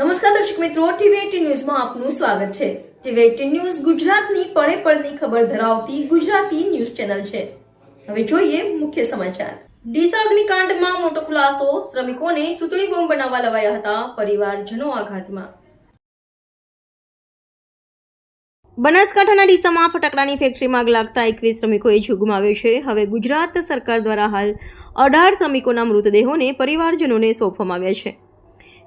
નમસ્કાર દર્શક મિત્રો, ટીવી ન્યૂઝમાં આપનું સ્વાગત છે. ટીવી ન્યૂઝ ગુજરાતની પળે પળની ખબર ધરાવતી ગુજરાતી ન્યૂઝ ચેનલ છે. હવે જોઈએ મુખ્ય સમાચાર. ડીસા અગ્નિકાંડમાં મોટો ખુલાસો, શ્રમિકોને સુતળી બોમ્બ બનાવવા લવાયા હતા પરિવારજનો આઘાતમાં. બનાસકાંઠાના ડીસામાં ફટાકડાની ફેક્ટરીમાં આગ લાગતા એકવીસ શ્રમિકોએ જીવ ગુમાવ્યો છે. હવે ગુજરાત સરકાર દ્વારા હાલ અઢાર શ્રમિકોના મૃતદેહોને પરિવારજનોને સોંપવામાં આવ્યા છે.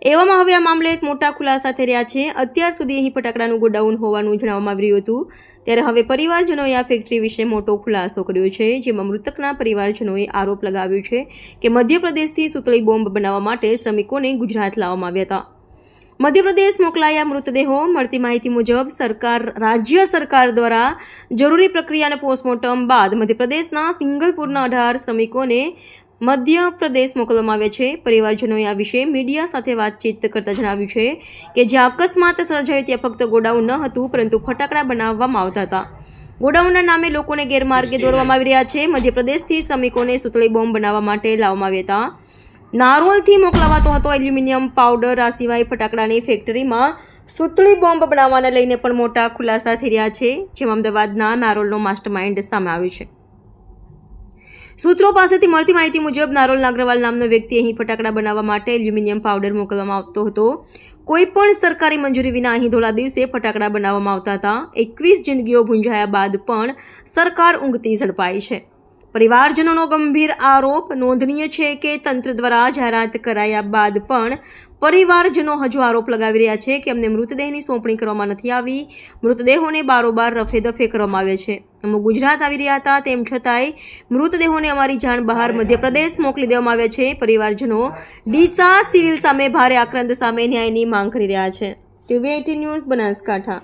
એવામાં હવે આ મામલે મોટા ખુલાસા થઈ રહ્યા છે. અત્યાર સુધી અહીં ફટાકડાનું ગોડાઉન હોવાનું જણાવવામાં આવી રહ્યું હતું. ત્યારે હવે પરિવારજનોએ આ ફેક્ટરી વિશે મોટો ખુલાસો કર્યો છે, જેમાં મૃતકના પરિવારજનોએ આરોપ લગાવ્યો છે કે મધ્યપ્રદેશથી સુતળી બોમ્બ બનાવવા માટે શ્રમિકોને ગુજરાત લાવવામાં આવ્યા હતા. મધ્યપ્રદેશ મોકલાયા મૃતદેહો. મળતી માહિતી મુજબ, સરકાર, રાજ્ય સરકાર દ્વારા જરૂરી પ્રક્રિયા અને પોસ્ટમોર્ટમ બાદ મધ્યપ્રદેશના સિંગલપુરના અઢાર શ્રમિકોને મધ્યપ્રદેશ મોકલવામાં આવ્યા છે. પરિવારજનોએ આ વિશે મીડિયા સાથે વાતચીત કરતા જણાવ્યું છે કે જ્યાં અકસ્માત સર્જાયો ત્યાં ફક્ત ગોડાઉન ન હતું પરંતુ ફટાકડા બનાવવામાં આવતા હતા. ગોડાઉનના નામે લોકોને ગેરમાર્ગે દોરવામાં આવી રહ્યા છે. મધ્યપ્રદેશથી શ્રમિકોને સુતળી બોમ્બ બનાવવા માટે લાવવામાં આવ્યા હતા. નારોલથી મોકલાવાતો હતો એલ્યુમિનિયમ પાવડર આ સિવાય ફટાકડાની ફેક્ટરીમાં સુતળી બોમ્બ બનાવવાને લઈને પણ મોટા ખુલાસા થઈ રહ્યા છે જેમાં અમદાવાદના નારોલનો માસ્ટરમાઇન્ડ સામે આવ્યો છે. સૂત્રો પાસેથી મળતી માહિતી મુજબ, નારોલ નાગરવાલ નામનો વ્યક્તિ અહીં ફટાકડા બનાવવા માટે એલ્યુમિનિયમ પાવડર મોકલવામાં આવતો હતો. કોઈ પણ સરકારી મંજૂરી વિના અહીં ધોળા દિવસે ફટાકડા બનાવવામાં આવતા હતા. એકવીસ જિંદગીઓ ભૂંજાયા બાદ પણ સરકાર ઊંઘતી ઝડપાઈ છે. પરિવારજનોનો ગંભીર આરોપ નોંધનીય છે કે તંત્ર દ્વારા જાહેરાત કરાયા બાદ પણ પરિવારજનો હજુ આરોપ લગાવી રહ્યા છે કે અમને મૃતદેહની સોંપણી કરવામાં નથી આવી. મૃતદેહોને બારોબાર રફે દફે કરવામાં આવે છે. અમુક ગુજરાત આવી રહ્યા હતા તેમ છતાંય મૃતદેહોને અમારી જાણ બહાર મધ્યપ્રદેશ મોકલી દેવામાં આવ્યા છે. પરિવારજનો ડીસા સિવિલ સામે ભારે આક્રંદ સામે ન્યાયની માંગ કરી રહ્યા છે. TV eighteen news Banaskantha.